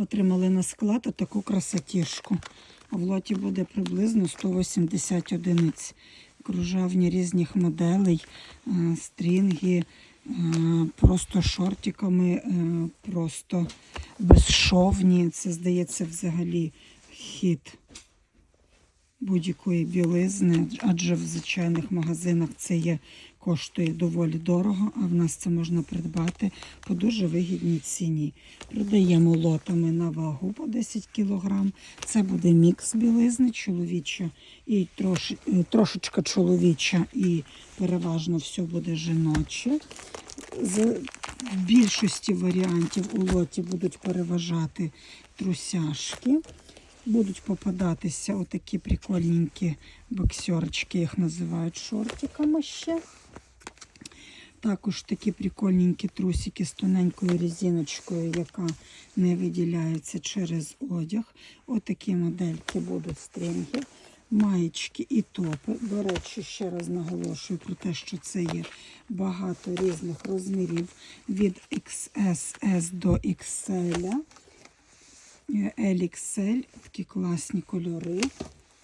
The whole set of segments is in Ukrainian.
Отримали на склад таку красотішку. В лоті буде приблизно 180 одиниць. Кружавні різних моделей, е, стрінги, е, просто шортиками, е, просто безшовні. Це, здається, взагалі хід будь-якої білизни, адже в звичайних магазинах це є коштує доволі дорого, а в нас це можна придбати по дуже вигідній ціні. Продаємо лотами на вагу по 10 кг. Це буде мікс білизни, чоловіча і трош, е, трошечка чоловіча, і переважно все буде жіноче. З більшості варіантів у лоті будуть переважати трусяшки. Будуть попадатися отакі прикольненькі боксерочки, їх називають шортиками ще. Також такі прикольненькі трусики з тоненькою резиночкою, яка не виділяється через одяг. Отакі модельки будуть стрінги, маєчки і топи. До речі, ще раз наголошую про те, що це є багато різних розмірів від XSS до XL. LXL, такі класні кольори,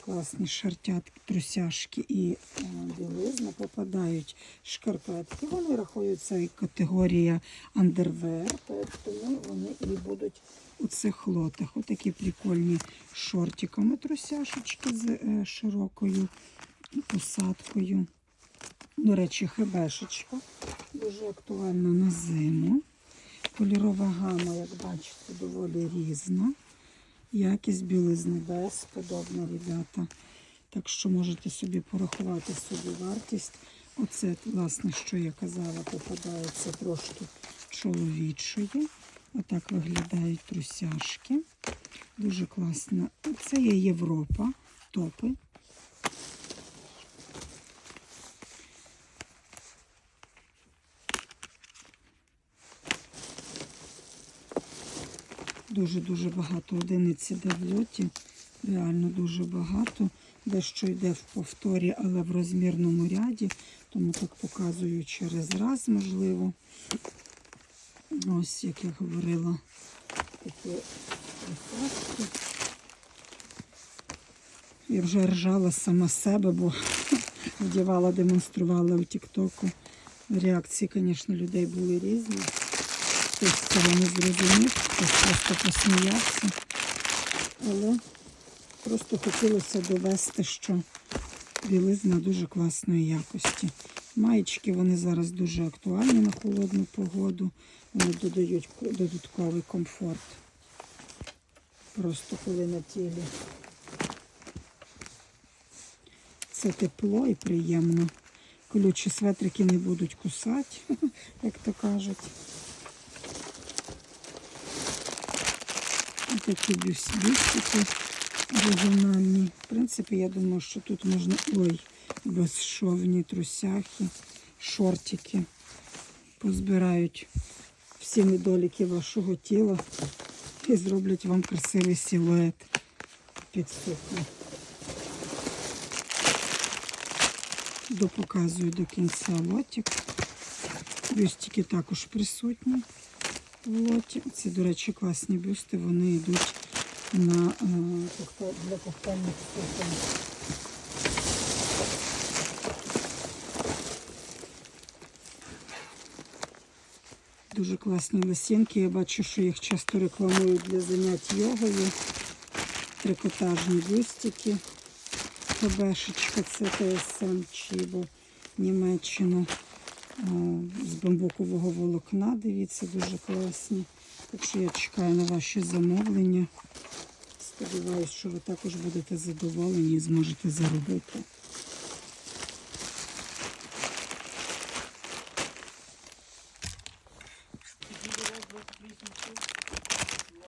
класні шартятки, трусяшки і е, білизна. Попадають шкарпетки. Вони рахуються як категорія underwear, тому вони і будуть у цих лотах. Отакі прикольні шортиками трусяшечки з е, широкою посадкою. До речі, хебешечка. Дуже актуальна на зиму. Кольорова гама, як бачите, доволі різна. Якість білизни безподобна, ребята. Так що можете собі порахувати собі вартість. Оце, власне, що я казала, попадається трошки чоловічої. Отак виглядають трусяшки. Дуже класно. Це є Європа, топи. Дуже-дуже багато одиниць іде в лоті. Реально дуже багато. Дещо йде в повторі, але в розмірному ряді. Тому так показую через раз, можливо. Ось, як я говорила, такі прихватки. Я вже ржала сама себе, бо вдівала, демонструвала у Тіктоку. Реакції, звісно, людей були різні. Хтось цього не зрозумів, хтось просто посміявся. Але просто хотілося довести, що білизна дуже класної якості. Маєчки вони зараз дуже актуальні на холодну погоду. Вони додають додатковий комфорт. Просто коли на тілі. Це тепло і приємно. Колючі светрики не будуть кусати, як то кажуть. Такі бюстики регіональні. В принципі, я думаю, що тут можна... Ой, безшовні трусяхи, шортики. Позбирають всі недоліки вашого тіла і зроблять вам красивий силует під сукню. Допоказую до кінця лотик. Бюстики також присутні лоті. Це, до речі, класні бюсти, вони йдуть на, е, для коктейльних суконь. Дуже класні лосінки. Я бачу, що їх часто рекламують для занять йогою. Трикотажні бюстики. КБшечка, це ТСМ Чібо, Німеччина. З бамбукового волокна. Дивіться, дуже класні. Так що я чекаю на ваші замовлення. Сподіваюсь, що ви також будете задоволені і зможете заробити.